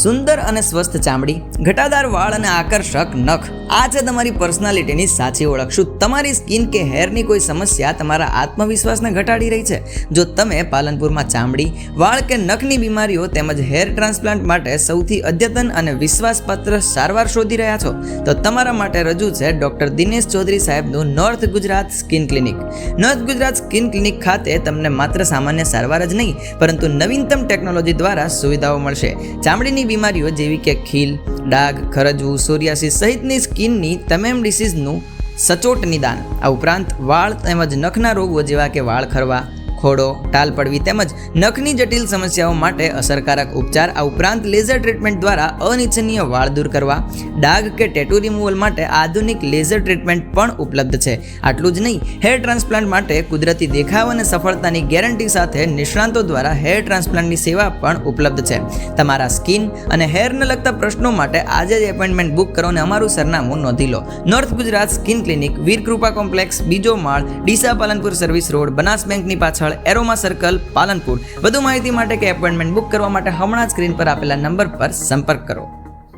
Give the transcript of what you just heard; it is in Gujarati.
સુંદર અને સ્વસ્થ ચામડી, ઘટાદાર વાળ અને આકર્ષક નખ. આ છે તમારી પર્સનાલિટીની સાચી ઓળખ. શું તમારી સ્કિન કે હેરની કોઈ સમસ્યા તમારા આત્મવિશ્વાસને ઘટાડી રહી છે? જો તમે પાલનપુરમાં ચામડી, વાળ કે નખની બીમારીઓ તેમજ હેર ટ્રાન્સપ્લાન્ટ માટે સૌથી અદ્યતન અને વિશ્વાસપાત્ર સારવાર શોધી રહ્યા છો, તો તમારા માટે રજૂ છે ડૉક્ટર દિનેશ ચૌધરી સાહેબનું north Gujarat skin clinic. North Gujarat skin clinic ખાતે તમને માત્ર સામાન્ય સારવાર જ નહીં, પરંતુ નવીનતમ ટેકનોલોજી દ્વારા સુવિધાઓ મળશે. ચામડીની બીમારીઓ જેવી કે ખીલ, ડાઘ, ખરજવું, સોરિયાસિસ સહિતની સ્કિનની તમામ ડિસીઝનું સચોટ નિદાન આ ઉપરાંત વાળ તેમજ નખના રોગો જેવા કે વાળ ખરવા ખોડો, ટાલ પડવી તેમજ નખની જટિલ સમસ્યાઓ માટે અસરકારક ઉપચાર આ ઉપરાંત લેઝર ટ્રીટમેન્ટ દ્વારા અનિચ્છનીય વાળ દૂર કરવા, ડાઘ કે ટેટુ રિમૂવલ માટે આધુનિક લેઝર ટ્રીટમેન્ટ પણ ઉપલબ્ધ છે. આટલું જ નહીં, હેર ટ્રાન્સપ્લાન્ટ માટે કુદરતી દેખાવ અને સફળતાની ગેરંટી સાથે નિષ્ણાંતો દ્વારા હેર ટ્રાન્સપ્લાન્ટની સેવા પણ ઉપલબ્ધ છે. તમારા સ્કિન અને હેરને લગતા પ્રશ્નો માટે આજે જ એપોઇન્ટમેન્ટ બુક કરો અને અમારું સરનામું નોંધી લો. North Gujarat skin clinic Veer Krupa complex, બીજો માળ, ડીસા પાલનપુર સર્વિસ રોડ, બનાસ બેંકની પાછળ એરોમા સર્કલ, પાલનપુર. વધુ માહિતી માટે કે એપોઇન્ટમેન્ટ બુક કરવા માટે હમણાં સ્ક્રીન પર આપેલા નંબર પર સંપર્ક કરો.